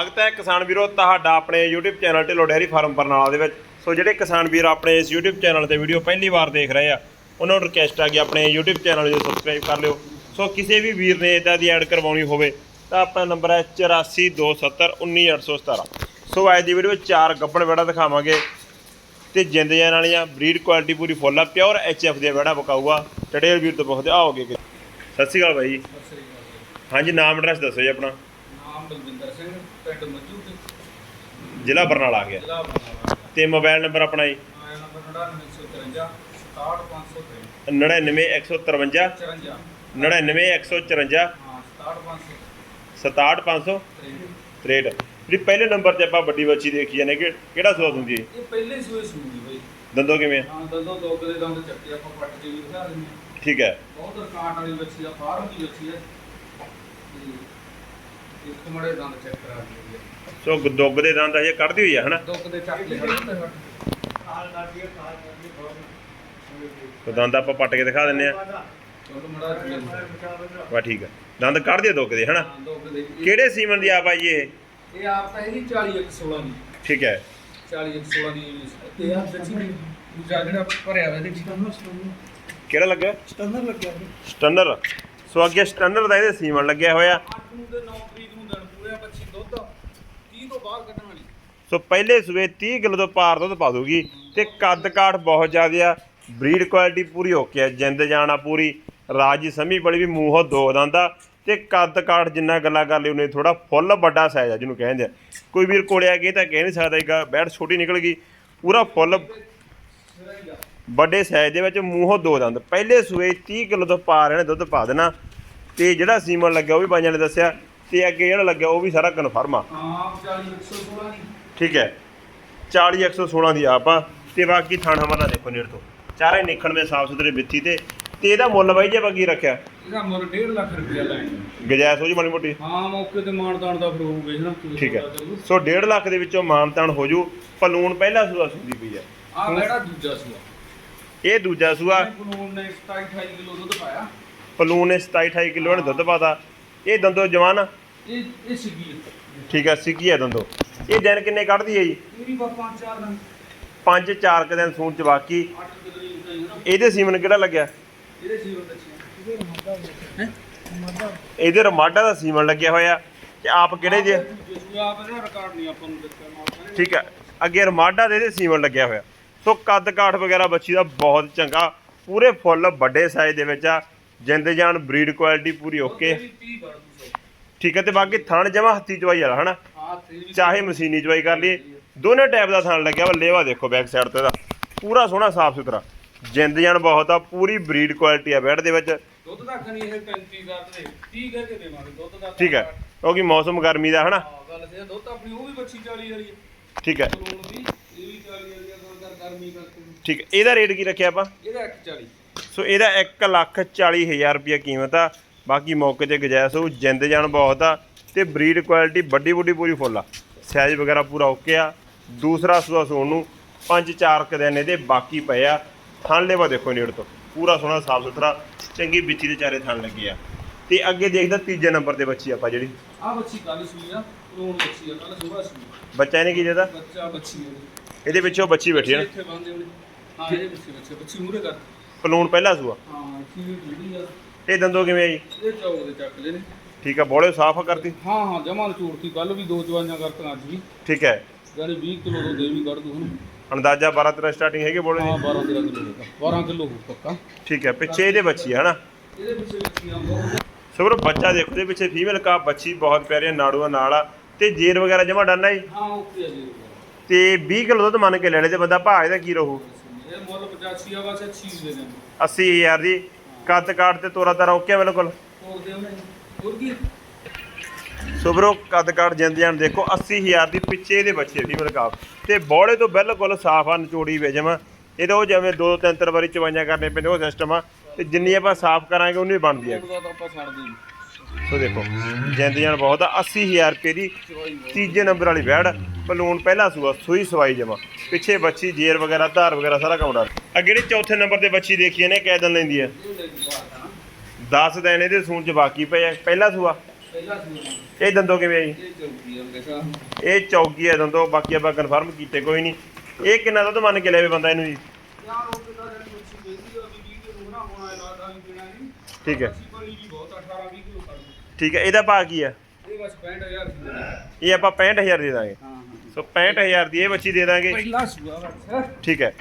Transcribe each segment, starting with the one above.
ਸਵਾਗਤ ਹੈ ਕਿਸਾਨ ਵੀਰੋ, ਤੁਹਾਡਾ ਆਪਣੇ YouTube channel Dhillon dairy farm Barnala ਦੇ ਵਿੱਚ। ਸੋ ਜਿਹੜੇ ਕਿਸਾਨ ਵੀਰ ਆਪਣੇ ਇਸ YouTube ਚੈਨਲ ਤੇ ਵੀਡੀਓ ਪਹਿਲੀ ਵਾਰ ਦੇਖ ਰਹੇ ਆ, ਉਹਨਾਂ ਨੂੰ ਰਿਕਵੈਸਟ ਆ ਕਿ ਆਪਣੇ YouTube ਚੈਨਲ ਨੂੰ ਸਬਸਕ੍ਰਾਈਬ ਕਰ ਲਿਓ। ਸੋ ਕਿਸੇ ਵੀ ਵੀਰ ਨੇ ਇਦਾਂ ਦੀ ਐਡ ਕਰਵਾਉਣੀ ਹੋਵੇ, ਤਾਂ ਆਪਣਾ ਨੰਬਰ ਹੈ 8427191817 ਸੋ ਅੱਜ ਦੀ ਵੀਡੀਓ ਵਿੱਚ ਚਾਰ ਗੱਬਣ ਵੇੜਾ ਦਿਖਾਵਾਂਗੇ ਤੇ ਜਿੰਦ ਜਾਨ ਵਾਲੀਆਂ ਬਰੀਡ ਕੁਆਲਿਟੀ ਪੂਰੀ ਫੁੱਲ ਆ ਪਿਓਰ ਐਚਐਫ ਦੀਆਂ ਵੇੜਾ ਬਕਾਊਗਾ ਟੜੇਲ ਵੀਰ ਤੋਂ ਪੁੱਛਦੇ ਆਓਗੇ ਸਤਿ ਸ਼੍ਰੀ ਅਕਾਲ ਬਾਈ ਜੀ। ਹਾਂਜੀ, ਨਾਮ ਐਡਰੈਸ ਦੱਸੋ ਜੀ ਆਪਣਾ। ਪਿੰਡ ਮੱਜੂ ਤੇ ਜ਼ਿਲ੍ਹਾ ਬਰਨਾਲਾ ਆ ਗਿਆ। ਜ਼ਿਲ੍ਹਾ ਬਰਨਾਲਾ। ਤੇ ਮੋਬਾਈਲ ਨੰਬਰ ਆਪਣਾ ਜੀ? ਆਇਆ ਨੰਬਰ 99153 67553 99153 54 99154 ਹਾਂ 67553 67563 ਜਿਹੜੀ ਪਹਿਲੇ ਨੰਬਰ ਤੇ ਆਪਾਂ ਵੱਡੀ ਬੱਚੀ ਦੇਖੀ ਜਾਂਦੇ ਕਿ ਕਿਹੜਾ ਸੋਚ ਹੁੰਦੀ ਹੈ? ਇਹ ਪਹਿਲੇ ਸੂਏ ਸੂਈ ਬਈ। ਦੰਦੋ ਕਿਵੇਂ ਹਾਂ ਦੰਦੋਂ ਦੋਗ ਦੇ ਦੰਦ ਚੱਕੇ ਆਪਾਂ ਪੱਟ ਕੇ ਵੀ ਦਿਖਾ ਦਿੰਦੇ ਹਾਂ। ਠੀਕ ਹੈ। ਬਹੁਤ ਰਕਾਟ ਵਾਲੀ ਬੱਚੀ ਆ ਫਾਰਮ ਦੀ ਬੱਚੀ ਆ। ਤੇ ਇੱਕ ਮੜੇ ਦੰਦ ਚੈੱਕ ਕਰਾ ਦਿੰਦੇ ਸੋ ਦੁੱਗ ਦੇ ਦੰਦ ਹਜੇ ਕੱਢਦੀ ਹੋਈ ਆ ਹਨਾ? ਦੁੱਗ ਦੇ ਚੱਕ ਲੈ ਹਟ ਤੇ ਹਟ ਸੋ ਦੰਦ ਆਪਾਂ ਪੱਟ ਕੇ ਦਿਖਾ ਦਿੰਨੇ ਆ। ਚਲੋ ਮੜਾ ਹਾਂ ਵਾ ਠੀਕ ਹੈ ਦੰਦ ਕੱਢਦੀ ਆ ਦੁੱਗ ਦੇ ਹਨਾ? ਦੁੱਗ ਦੇ ਇਹ- ਕਿਹੜੇ ਸੀਮਨ ਦੀ ਆ ਬਾਈ ਇਹ? ਇਹ ਆਪ ਤਾਂ ਇਹਦੀ 40 116 ਦੀ। ਠੀਕ ਹੈ। 40 116 ਦੀ ਤੇ ਆ ਦੂਜਾ ਜਿਹੜਾ ਭਰਿਆ ਹੋਇਆ ਇਹਦੇ ਵਿੱਚ ਕਿਹੜਾ ਲੱਗਾ ਸਟੰਨਰ ਲੱਗਿਆ। ਸਟਨਰ। ਸੋ ਅੱਗੇ ਸਟਨਰ ਦਾ ਇਹਦੇ ਸੀਮਨ ਲੱਗਿਆ ਹੋਇਆ। 8 ਨੂੰ ਤੇ 9 ਤਰੀਕ ਨੂੰ ਦਿਨ ਪੂਰੇ ਬੱਚੀ ਦੁੱਧ 30 ਤੋਂ ਬਾਹਰ ਕੱਢਣ ਵਾਲੀ ਸੋ ਪਹਿਲੇ ਸੂਏ 30 ਕਿਲੋ ਤੋਂ ਪਾਰ ਦੁੱਧ ਪਾ ਦੂਗੀ ਤੇ ਕੱਦ ਕਾਠ ਬਹੁਤ ਜ਼ਿਆਦਾ ਆ ਬਰੀਡ ਕੁਆਲਿਟੀ ਪੂਰੀ ਓਕੇ ਆ, ਜਿੰਦ ਜਾਣਾ ਪੂਰੀ। ਰਾਜੀ ਸਮੀ ਬੜੀ ਵੀ ਮੂੰਹੋਂ ਦੋ ਦੰਦਾ ਤੇ ਕੱਦ ਕਾਠ ਜਿੰਨਾ ਗੱਲਾਂ ਕਰ ਲਈ ਉਹਨੇ ਥੋੜਾ ਫੁੱਲ ਵੱਡਾ ਸਾਈਜ਼ ਆ ਜਿਹਨੂੰ ਕਹਿੰਦੇ ਆ। ਕੋਈ ਵੀਰ ਕੋਲੇ ਆ ਕੇ ਤਾਂ ਕਹਿ ਨਹੀਂ ਸਕਦਾ ਹੈਗਾ ਬੈਠ ਛੋਟੀ ਨਿਕਲ ਗਈ। ਪੂਰਾ ਫੁੱਲ ਵੱਡੇ ਸਾਈਜ਼ ਦੇ ਵਿੱਚ ਮੂੰਹੋਂ ਦੋ ਦੰਦ। ਪਹਿਲੇ ਸੂਏ 30 ਕਿਲੋ ਤੋਂ ਪਾਰ ਇਹਨੇ ਦੁੱਧ ਪਾ ਦੇਣਾ ਤੇ ਜਿਹੜਾ ਸੀਮਨ ਲੱਗਿਆ ਉਹ ਵੀ ਬਾਈਆਂ ਨੇ ਦੱਸਿਆ ਤੇ ਅੱਗੇ ਜਿਹੜਾ ਲੱਗਿਆ ਉਹ ਵੀ ਸਾਰਾ ਕਨਫਰਮ ਆ। ਆਪ 40 116 ਦੀ। ਠੀਕ ਹੈ। 40 116 ਦੀ ਆਪ ਆ ਤੇ ਬਾਕੀ ਥਾਣਾ ਵਾਲਾ ਦੇਖੋ ਨੇੜ ਤੋਂ। ਚਾਰੇ ਨਿਖਣ ਦੇ ਸਾਫ਼ ਸੁਥਰੇ ਵਿੱਥੀ ਤੇ। ਤੇ ਇਹਦਾ ਮੁੱਲ ਬਾਈ ਜੇ ਆਪਾਂ ਕੀ ਰੱਖਿਆ? ਇਹਦਾ ਮੁੱਲ 1.5 ਲੱਖ ਰੁਪਇਆ ਲੈਣ ਗਜਾਇਸ ਹੋ ਜੀ ਮਾੜੀ ਮੋਟੀ? ਹਾਂ ਮੌਕੇ ਤੇ ਮਾਨਦਾਨ ਦਾ ਫਿਰ ਹੋਊਗਾ ਨਾ। ਠੀਕ ਹੈ। ਸੋ 1.5 ਲੱਖ ਦੇ ਵਿੱਚੋਂ ਮਾਨਤਾਨ ਹੋ ਜੂ। ਪਲੂਣ ਪਹਿਲਾ ਸੂਆ ਸੁਦੀ ਪਈ ਆ ਆ ਮੇਰਾ ਦੂਜਾ ਸੂਆ? ਇਹ ਦੂਜਾ ਸੂਆ। ਕਾਨੂੰਨ ਨੇ 27 28 ਕਿਲੋ ਦੁੱਧ ਪਾਇਆ। ਪਲੂਣ ਨੇ 27 28 ਕਿਲੋ ਦੁੱਧ ਪਾਤਾ। ਇਹ ਦੰਦੋ ਜਵਾਨ ਆ। ਇਹ ਇਹ ਸਿੱਗੀ ਠੀਕ ਆ ਸਿੱਕੀ ਆ ਦੰਦੋ। ਇਹ ਦਿਨ ਕਿੰਨੇ ਕੱਢਦੀ ਹੈ ਜੀ? ਬਾ ਪੰਜ ਚਾਰ ਦਿਨ। ਪੰਜ ਚਾਰ ਕੁ ਦਿਨ ਸੂਣ ਚ ਬਾਕੀ। 8 ਕਿਲੋ ਦੀ ਹੁੰਦਾ ਹੀ ਨਾ। ਇਹਦੇ ਸੀਮਨ ਕਿਹੜਾ ਲੱਗਿਆ? ਇਹਦੇ ਸੀਵਰ ਬੱਚੇ ਹੈ? ਇਹਦੇ ਰਮਾਡਾ ਦਾ ਸੀਮਨ ਲੱਗਿਆ ਹੋਇਆ। ਤੇ ਆਪ ਕਿਹੜੇ ਜੇ? ਸੂਆ ਆਪ ਇਹਦਾ ਰਿਕਾਰਡ ਨਹੀਂ ਆਪਾਂ ਨੂੰ ਦਿੱਤਾ ਮਾਲਕਾਂ ਨੇ। ਠੀਕ ਹੈ ਅੱਗੇ ਰਮਾਡਾ ਦੇ ਇਹਦੇ ਸੀਮਨ ਲੱਗਿਆ ਹੋਇਆ। ਸੋ ਕੱਦ ਕਾਠ ਵਗੈਰਾ ਬੱਚੀ ਦਾ ਬਹੁਤ ਚੰਗਾ। ਪੂਰੇ ਫੁੱਲ ਵੱਡੇ ਸਾਈਜ਼ ਦੇ ਵਿੱਚ ਆ। ਜਿੰਦ ਜਾਨ ਬਰੀਡ ਕੁਆਲਿਟੀ ਪੂਰੀ ਓਕੇ ਉਹਦੇ ਵੀ 30 ਕਰ ਦੂ ਸੌ। ਠੀਕ ਹੈ ਤੇ ਬਾਕੀ ਥਣ ਜਮਾ ਹੱਥੀ ਚਵਾਈ ਵਾਲਾ ਹਨਾ? ਚਾਹੇ ਮਸ਼ੀਨੀ ਚਵਾਈ ਕਰ ਲਈਏ। ਦੋਨੇ ਟਾਈਪ ਦਾ ਥਣ ਲੱਗਿਆ ਵਾ ਲੇਵਾ ਦੇਖੋ ਬੈਕ ਸਾਈਡ ਤੇ ਇਹਦਾ ਪੂਰਾ ਸੋਹਣਾ ਸਾਫ਼ ਸੁਥਰਾ। ਜਿੰਦ ਜਾਨ ਬਹੁਤ ਆ ਪੂਰੀ ਬਰੀਡ ਕੁਆਲਿਟੀ ਆ ਬੈਡ ਦੇ ਵਿੱਚ। ਦੁੱਧ ਦਾ ਖਣੀ ਇਹ 35 ਦਾ। ਤੇ 30 ਕਹਿ ਕੇ ਦੇਵਾਂਗੇ ਦੁੱਧ ਦਾ ਠੀਕ ਹੈ ਕਿਉਂਕਿ ਮੌਸਮ ਗਰਮੀ ਦਾ ਹਨਾ? ਹਾਂ ਗੱਲ ਤੇ ਦੁੱਧ ਆਪਣੀ ਉਹ ਵੀ ਬੱਚੀ 40 ਵਾਲੀ ਹੈ ਠੀਕ ਹੈ। ਕਾਨੂੰਨ ਦੀ ਇਹ ਵੀ 40 ਵਾਲੀ ਹੈ ਗੱਲ ਕਰ ਗਰਮੀ ਕਰਕੇ। ਠੀਕ ਹੈ ਇਹਦਾ ਰੇਟ ਕੀ ਰੱਖਿਆ ਆਪਾਂ? ਇਹਦਾ 140 ਸੋ ਇਹਦਾ 1 ਲੱਖ 40 ਹਜ਼ਾਰ ਰੁਪਏ ਕੀਮਤ ਆ। ਬਾਕੀ ਮੌਕੇ ਤੇ ਗੁਜਾਇਸ਼ ਹੋ ਜਿੰਦ ਜਾਨ ਬਹੁਤ ਆ ਤੇ ਬਰੀਡ ਕੁਆਲਿਟੀ ਵੱਡੀ ਵੱਡੀ ਪੂਰੀ ਫੁੱਲ ਆ। ਸਾਈਜ਼ ਵਗੈਰਾ ਪੂਰਾ ਓਕੇ ਆ। ਦੂਸਰਾ ਸੂਆ ਸੋਣ ਨੂੰ ਪੰਜ ਚਾਰ ਕੁ ਦਿਨ ਇਹਦੇ ਬਾਕੀ ਪਏ ਆ। ਥਣ ਲੈਵਾ ਦੇਖੋ ਨੇੜ ਤੋਂ ਪੂਰਾ ਸੋਹਣਾ ਸਾਫ਼ ਸੁਥਰਾ ਚੰਗੀ ਵਿੱਚੀ ਦੇ ਚਾਰੇ ਥਣ ਲੱਗੇ ਆ। ਤੇ ਅੱਗੇ ਦੇਖਦਾ ਤੀਜੇ ਨੰਬਰ ਤੇ ਬੱਚੀ ਆਪਾਂ ਜਿਹੜੀ। ਆ ਬੱਚੀ ਕੱਲ ਸੂਈ ਆ ਕਾਨੂੰਨ ਬੱਚੀ ਆ ਕੱਲ ਸੁਬਾਹ ਸੂਈ। ਬੱਚਾ ਇਹਨੇ ਕੀ ਜਿਹਦਾ ਬੱਚਾ ਬੱਚੀ ਆ। ਇਹਦੇ ਪਿੱਛੇ ਉਹ ਬੱਚੀ ਬੈਠੀ ਹੈ ਨਾ। ਇੱਥੇ ਬੰਦੇ ਉਹਨੇ ਹਾਂ ਇਹਦੇ ਬੱਚੇ ਬੱਚੇ ਬੱਚੀ ਮੂਰੇ ਕਰ। ਪਲੂਣ ਪਹਿਲਾ ਸੂਆ। ਹਾਂ ਕੀ ਜਿਹੜੀ ਆ। ਇਹ ਦੰਦੋ ਕਿਵੇਂ ਆ ਜੀ? ਇਹ ਚੌਕ ਦੇ ਚੱਕ ਲੈ ਨੇ। ਠੀਕ ਆ ਬੋਲੇ ਸਾਫ਼ ਕਰਤੀ? ਹਾਂ ਹਾਂ ਜਮਾਂ ਚੋੜਤੀ ਕੱਲ ਵੀ ਦੋ ਜਵਾਈਆਂ ਕਰਤੀਆਂ ਅੱਜ ਵੀ। ਠੀਕ ਹੈ। ਯਾਨੀ 20 ਕਿਲੋ ਤੋਂ ਦੇ ਵੀ ਕੱਢ ਦੂ ਹੁਣ ਅੰਦਾਜ਼ਾ 12 13 ਸਟਾਰਟਿੰਗ ਹੈਗੇ ਬੋਲੇ ਹਾਂ 12 13 ਕਿਲੋ ਦਾ 12 ਕਿਲੋ ਹੋ ਪੱਕਾ। ਠੀਕ ਹੈ ਪਿੱਛੇ ਇਹਦੇ ਬੱਚੀ ਹੈ ਹਨਾ? ਇਹਦੇ ਪਿੱਛੇ ਬੱਚੀਆਂ ਬਹੁਤ ਸੋ ਵੀਰੋ ਬੱਚਾ ਦੇਖੋ ਦੇ ਪਿੱਛੇ ਫੀਮੇਲ ਕਾ ਬੱਚੀ ਬਹੁਤ ਪਿਆਰੀ ਨਾੜੂਆਂ ਨਾਲ ਆ। ਤੇ ਜੇਰ ਵਗੈਰਾ ਜਮਾ ਡਾਨਾ ਜੀ? ਹਾਂ ਓਕੇ ਆ ਜੀ ਤੇ 20 ਕਿਲੋ ਦੁੱਧ ਮੰਨ ਕੇ ਲੈ ਲੈ ਤੇ ਬੰਦਾ ਭਾਅ ਇਹਦਾ ਕੀ ਰਹੂ? ਇਹ ਮੁੱਲ 85 ਆ ਬਸ 80 ਦੇ ਦੇਣ 80000 ਦੀ ਕੱਦ ਕਾਠ ਤੇ ਤੋਰਾ ਤਾਰਾ ਓਕੇ ਬਿਲਕੁਲ? ਹੋਰ ਕੱਦ ਕਾਟ ਜਿੰਦ ਜਾਨ ਦੇਖੋ 80000 ਦੀ ਪਿੱਛੇ ਇਹਦੇ ਬੱਚੇ ਫੀਮੇਲ ਕਾਫ ਤੇ ਬੋਲੇ ਤੋਂ ਬਿਲਕੁਲ ਸਾਫ਼ ਆ, ਨਚੋੜੀ ਵੇਜਮ। ਇਹਦਾ ਉਹ ਜਿਵੇਂ ਦੋ ਤਿੰਨ ਤਿੰਨ ਵਾਰੀ ਚਵਾਈਆਂ ਕਰਨੇ ਪੈਂਦੇ, ਉਹ ਸਿਸਟਮ ਆ। ਤੇ ਜਿੰਨੀ ਆਪਾਂ ਸਾਫ਼ ਕਰਾਂਗੇ, ਉਨੀ ਬਣਦੀ ਆ। ਆਪਾਂ ਛੱਡਦੇ ਨਹੀਂ ਸੋ ਦੇਖੋ, ਜਿੰਦੇ ਜਾਨ ਬਹੁਤ ਆ 80000 ਰੁਪਏ ਦੀ ਤੀਜੇ ਨੰਬਰ ਵਾਲੀ ਵੈੜ ਬਲੂਨ ਪਹਿਲਾ ਸੂਆ, ਸੂਈ ਸਵਾਈ ਜਮਾ। ਪਿੱਛੇ ਬੱਚੀ, ਜੇਰ ਵਗੈਰਾ, ਧਾਰ ਵਗੈਰਾ ਸਾਰਾ ਕੰਮ ਡਰ ਆ ਜਿਹੜੀ ਚੌਥੇ ਨੰਬਰ ਤੇ ਬੱਚੀ ਦੇਖੀ ਇਹਨੇ ਕੈ ਦਿਨ ਲੈਂਦੀ ਆ? 10 ਦਿਨ ਇਹਦੇ ਸੂਣ ਚ ਬਾਕੀ ਪਏ ਆ, ਪਹਿਲਾ ਸੂਆ? ਇਹ ਦੰਦੋ ਕਿਵੇਂ ਆ ਜੀ? ਇਹ ਚੌਕੀ ਆ ਹੈ ਦੰਦੋ, ਬਾਕੀ ਆਪਾਂ ਕਨਫਰਮ ਕੀਤੇ, ਕੋਈ ਨਹੀਂ ਇਹ ਕਿੰਨਾ ਦੁੱਧ ਮੰਨ ਕੇ ਲੈਵੇ ਬੰਦਾ ਇਹਨੂੰ ਜੀ ਯਾਰ ਉਹ ਕਿਤਾ ਜਿਹੜੀ ਮੱਛੀ ਕਹਿੰਦੀ ਆ ਵੀ 20 ਕਿਲੋ ਬਣਾ ਹੋਣਾ ਲੱਗਦਾ ਵੀ ਬਿਨਾ ਨਹੀਂ ਠੀਕ ਹੈ। ਅਸੀਂ ਬਣੀ ਵੀ ਬਹੁਤ 18 20 ਕਿਲੋ ਕਰ ਦਿਓ। ਠੀਕ ਹੈ ਇਹਦਾ ਭਾਅ ਕੀ ਹੈ? ਇਹ ਬਸ 65000 ਦੀ ਦੇਣੀ। ਇਹ ਆਪਾਂ 65000 ਦੇ ਦਾਂਗੇ। ਹਾਂ ਹਾਂ ਸੋ 65000 ਦੀ ਇਹ ਬੱਚੀ ਦੇ ਦਾਂਗੇ। ਪਹਿਲਾ ਸੂਆ ਬਸ ਠੀਕ ਹੈ।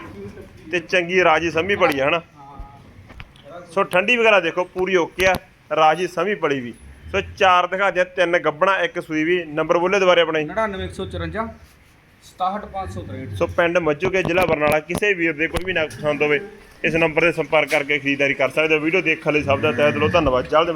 ਤੇ ਚੰਗੀ ਰਾਜੀ ਸਮੀ ਪੜੀ ਹੈ ਹਨਾ? ਹਾਂ ਸੋ ਠੰਡੀ ਵਗੈਰਾ ਦੇਖੋ ਪੂਰੀ ਓਕੇ ਆ ਰਾਜੀ ਸਮੀ ਪੜੀ ਵੀ। ਸੋ ਚਾਰ ਦਿਖਾ ਦਿਆ ਤਿੰਨ ਗੱਬਣਾ ਇੱਕ ਸੂਈ ਵੀ। ਨੰਬਰ ਬੋਲੇ ਦੁਬਾਰੇ ਆਪਣਾ। ਜੀ 99154 67563 ਸੋ ਪਿੰਡ ਮੱਜੂਕੇ ਜ਼ਿਲ੍ਹਾ ਬਰਨਾਲਾ ਕਿਸੇ ਵੀਰ ਦੇ ਕੋਈ ਵੀ ਨਾ ਪਸੰਦ ਹੋਵੇ ਇਸ ਨੰਬਰ ਤੇ ਸੰਪਰਕ ਕਰਕੇ ਖਰੀਦਦਾਰੀ ਕਰ ਸਕਦੇ ਹੋ। ਵੀਡੀਓ ਦੇਖਣ ਲਈ ਸਭ ਦਾ ਤਹਿ ਦਿਲੋਂ ਧੰਨਵਾਦ। ਚੱਲਦੇ